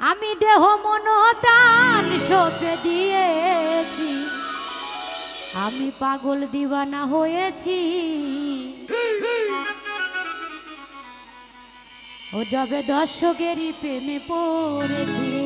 আমি দেহ মনতান সপে দিয়েছি। আমি পাগল দিবানা হয়েছি। ও যবে দর্শকেরই প্রেমে পড়েছি।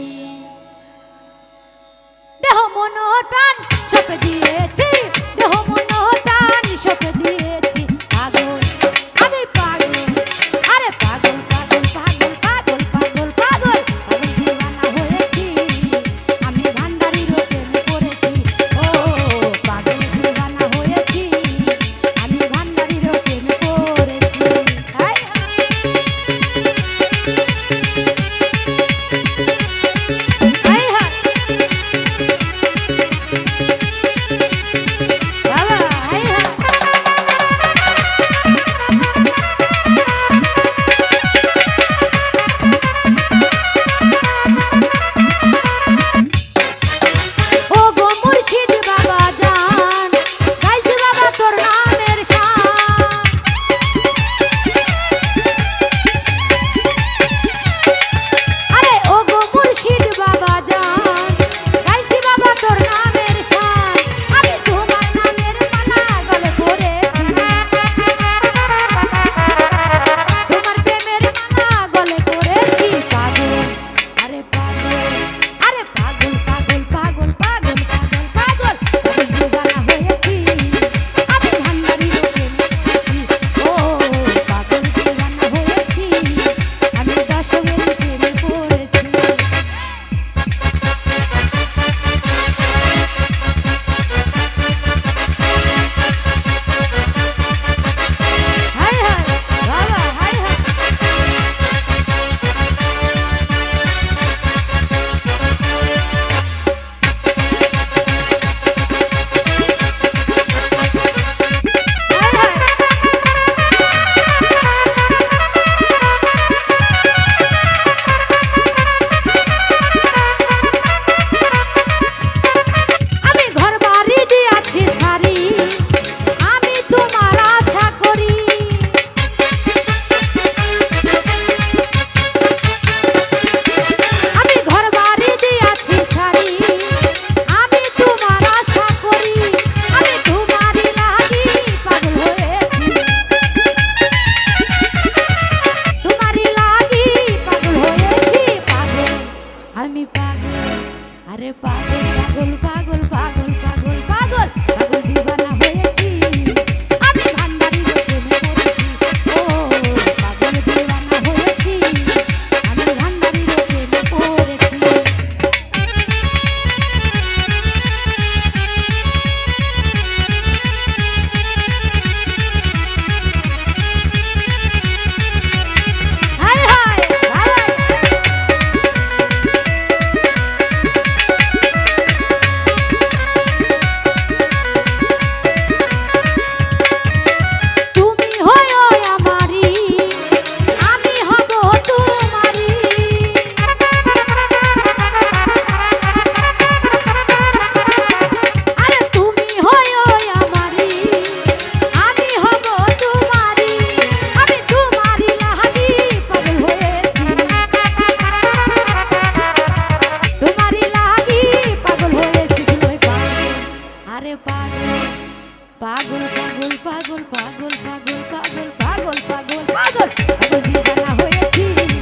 Bye. পাগল পাগল পাগল পাগল পাগল পাগল পাগল পাগল পাগল পাগল দিদানা হয়েছি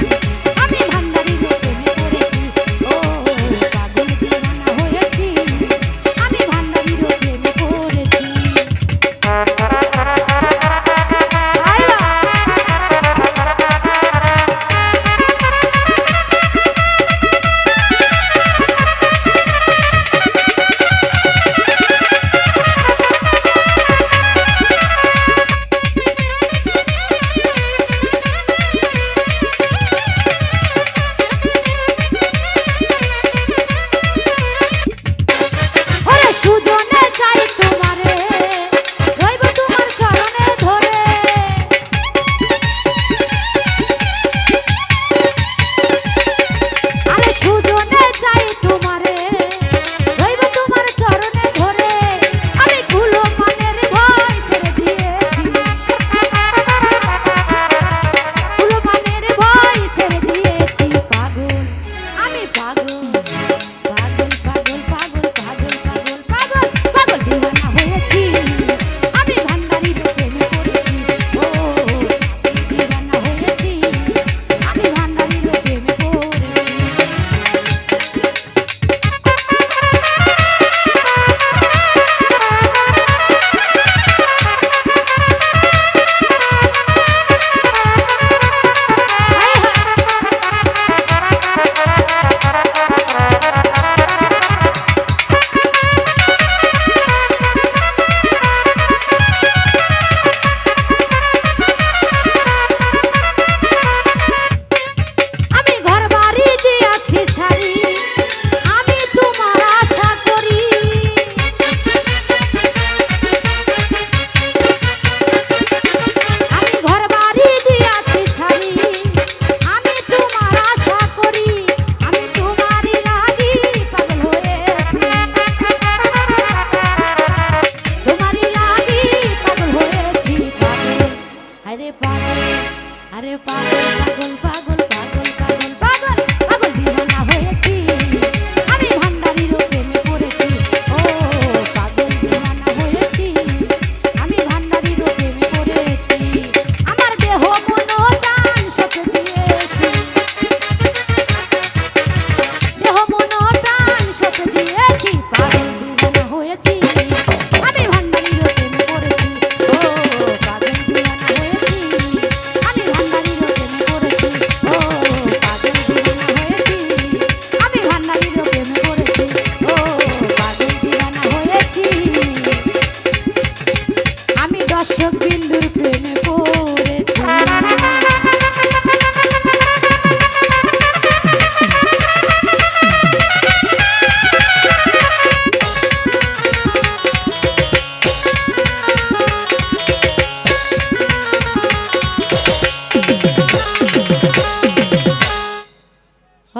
পাগল আরে পাগল পাগল পাগল পাগল পাগল পাগল পাগল দিবানা হয়ে